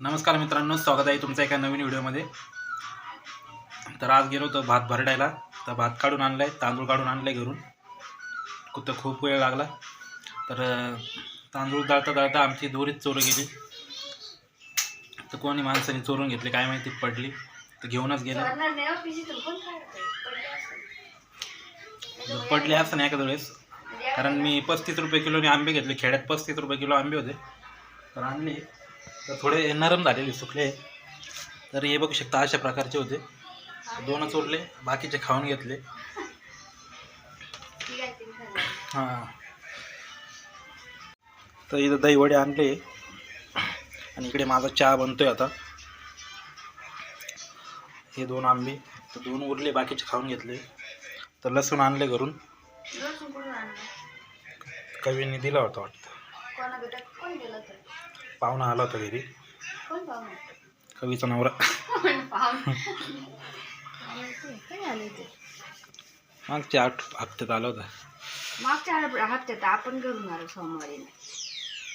नमस्कार मित्रांनो स्वागत आहे तुमचं एका नवीन व्हिडिओमध्ये. तर आज गेलो होतो भात भरडायला. तर भात काढून आणला आहे तांदूळ काढून आणलं आहे घरून. कुठं खूप वेळ लागला. तर तांदूळ दळता दळता आमची दोरीच चोरं गेली. तर कोणी माणसाने चोरून घेतली काय माहिती पडली. तर घेऊनच गेलं. जर पडले असं नाही एखाद्या वेळेस. कारण मी पस्तीस रुपये किलोने आंबे घेतले. खेड्यात पस्तीस रुपये किलो आंबे होते. तर आणले. तर थोडे नरम झालेले सुकले. तर हे बघू शकता अशा प्रकारचे होते. दोनच उरले बाकीचे खाऊन घेतले. हां. तर इथं दही वडे आणले. आणि इकडे माझा चहा बनतोय आता. हे दोन आंबे तर दोन उरले बाकीचे खाऊन घेतले. तर लसूण आणले घरून. कवीने दिला होता वाटतं. पाहुणा आला होता घरी. कवीचा नवरा. मागच्या आठ हप्त्यात आला होता. मागच्या हप्त्यात आपण घरून आलो सोमवारी.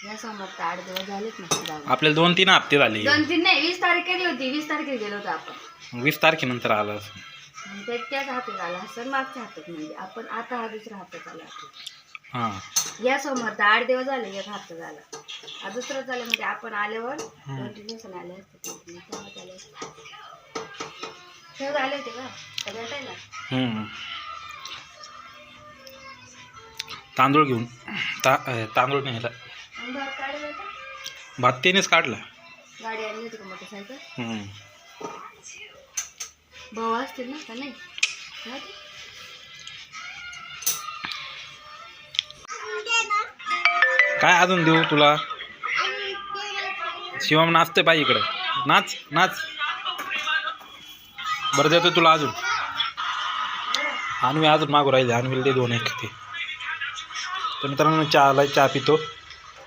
या सोमवार आठ दिवस झालेच नसते जाऊन. आपल्याला दोन तीन हप्ते झाले. दोन तीन नाही वीस तारीख केली होती वीस तारखेला गेलो होतो आपण. वीस तारखेनंतर आला त्याच हप्त्यात आला असं मागच्या हप्त्यात म्हणजे. आपण आता हा दुसरा हप्त्यात आला या सोमवार तर आठ दिवस झाले एक हप्ता झाला. दुसरा झाला म्हणजे आपण आल्यावर दोन तीन दिवसाने आले असते. आले असते. तेव्हा आले होते का भेटायला. तांदूळ घेऊन ता तांदूळ न्यायला भात त्यानेच काढला. गाडी आणली होती का मोटरसायकल. भाऊ असतील ना का नाही? काय अजून देऊ तुला? शिवम नाचते पाहिजे इकडे. नाच नाच. बरं देतो तुला अजून. आणवी अजून मागू राहिले. आणवीला दे दोन एक ते. तर मित्रांनो चहाला चहा पितो.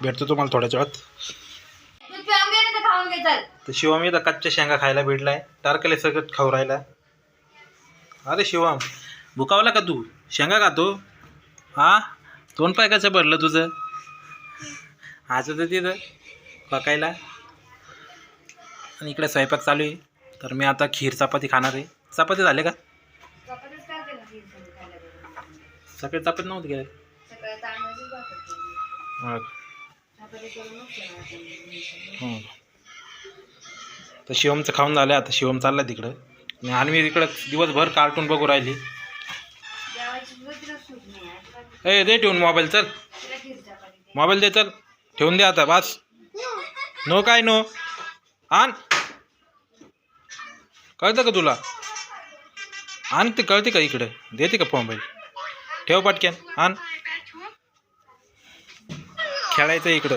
भेटतो तुम्हाला थोड्याच वेळात तर तर शिवम इथं कच्च्या शेंगा खायला भेटलाय. टारकले सगळं खाऊ राहिला. अरे शिवम भुकावला का तू? शेंगा खातो. हा? तोंड पाय कसं भरलं तुझं? आज तर तिथं पकायला. आणि इकडे स्वयंपाक चालू आहे. तर मी आता खीर चपाती खाणार आहे. चपाती झाले का? सकाळी चपाती नव्हती गेले सकाळी तर शिवमचं खाऊन झालं. आता शिवम चालला तिकडं. आणि मी तिकडं दिवसभर कार्टून बघू राहिली. ए दे ठेवून मोबाईल चल. मोबाईल दे चल ठेवून दे आता बस. नो काय नो? आण. कळतं का तुला? आण ते कळते का इकडं? देते का मोबाईल? ठेव पटक्यान आण. खेळायचं इकडं.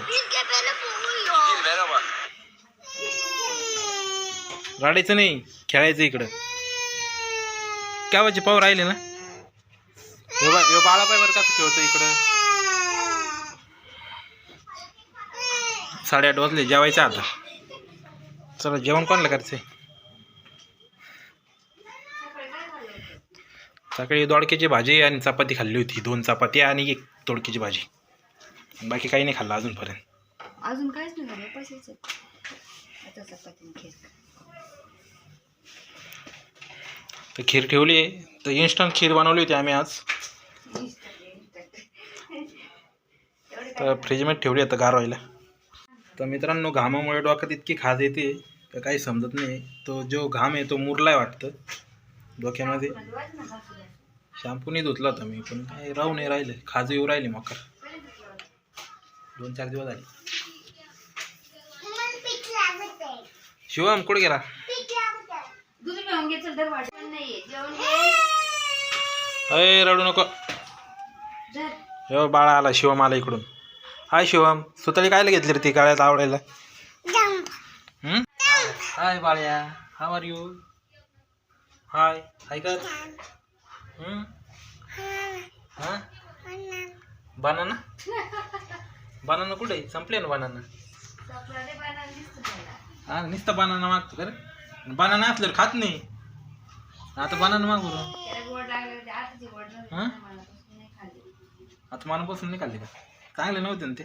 रडायचं नाही. खेळायचं इकडं. केव्हाचे पाव राहिले ना? बाळा पाय बरं कसं खेळतो इकडं? साडेआठ वाजले जेवायचं आता. चला जेवण कोणाला करायचंय? सकाळी दोडक्याची भाजी आणि चपाती खाल्ली होती. दोन चपाती आणि एक दोडक्याची भाजी. बाकी काही नाही खाल्लं अजूनपर्यंत. अजून काहीच नाही तर खीर ठेवली. तर इन्स्टंट खीर बनवली होती आम्ही आज. तर फ्रीजमध्ये ठेवली आता गार व्हायला तर मित्रांनो घामामुळे डोक्यात इतकी खाज येते का काही समजत नाही. तो जो घाम आहे तो मुरलाय वाटतं डोक्यामध्ये. शॅम्पू नाही धुतला होता मी पण काय राहू नाही राहिले. खाज येऊ राहिली मकर. दोन चार दिवस झाले. शिवम कुठे गेला? अय रडू नको. हो बाळा आला शिवम आला इकडून. हाय शिवम सुतळी कायला घेतली रे ती काळ्यात आवडायला हम्म? हाय बाळ्या हाव आर यू हाय हाय कर हम्म? हा? बनाना बनाना कुठे संपले ना बनाना. हा नुसतं बनाना मागतो का रे? बनाना असल्यावर खात नाही. आता बनाना माग. हं? आता मनापासून नाही खाल्ली का? चांगले नव्हते ना ते.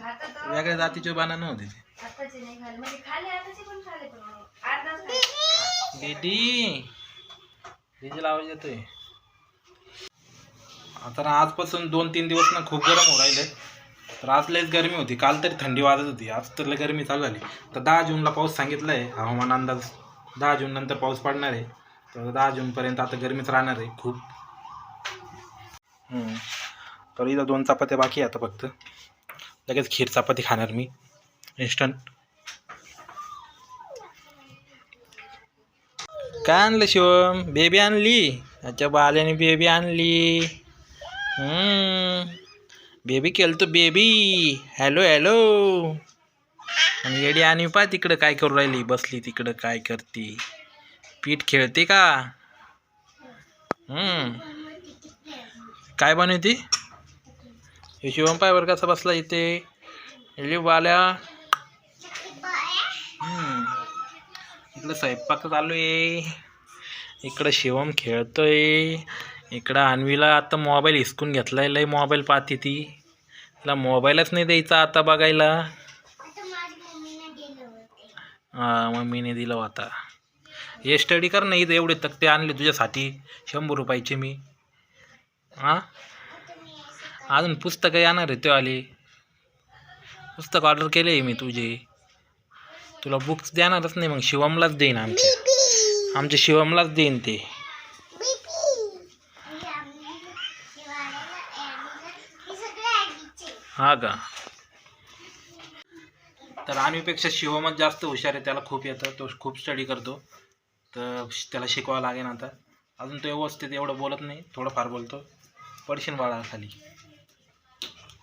वेगळ्या जातीचे बाणा नव्हते ते. आताचे नाही खाले. म्हणजे खाले आताचे पण खाले पण. अर्धाच खाले. दीदी! आवाज येतोय. आता ना आजपासून दोन तीन दिवस ना खूप गरम हो राहिले. तर आज लयच गरमी होती. काल तरी थंडी वाजत होती. आज तर लय गरमी चालू झाली. तर दहा जूनला पाऊस सांगितला आहे हवामान अंदाज दहा जून नंतर पाऊस पडणार आहे. तर दहा जूनपर्यंत आता गरमीच राहणार आहे खूप. हम्म. तर इथं दोन चपात्या बाकी आता फक्त. लगेच खीर चपाती खाणार मी. इन्स्टंट काय आणलं शिवम? बेबी आणली. अच्छा बाल्याने बेबी आणली. बेबी केलं बेबी. हॅलो हॅलो आणि येडी आणि पा तिकडं काय करू राहिली. बसली तिकडं काय करते. पीठ खेळते का? हम्म. काय बनवते? हे शिवम पायवर कसा बसला इथे? हेली बाल्या. इकडं स्वयंपाक चालू आहे. इकडं शिवम खेळतोय. इकडं अन्वीला आता मोबाईल हिसकून घेतलाय. लय मोबाईल पाहते ती. तिला मोबाईलच नाही द्यायचा आता बघायला. हां मम्मीने दिला होता. हे स्टडी कर ना इथं एवढे तक्ते आणले तुझ्यासाठी. शंभर रुपयाचे मी. हां? अजून पुस्तकं येणार आहे तो आले. पुस्तक ऑर्डर केले आहे मी तुझे. तुला बुक्स देणारच नाही मग शिवमलाच देईन आमच्या आमच्या शिवमलाच देईन ते. हा का? तर आम्हीपेक्षा शिवमच जास्त हुशार आहे त्याला खूप येतं तो खूप स्टडी करतो. तर त्याला शिकवावं लागेल आता. अजून तो व्यवस्थित एवढं बोलत नाही थोडंफार बोलतो. पडशील बाळा खाली.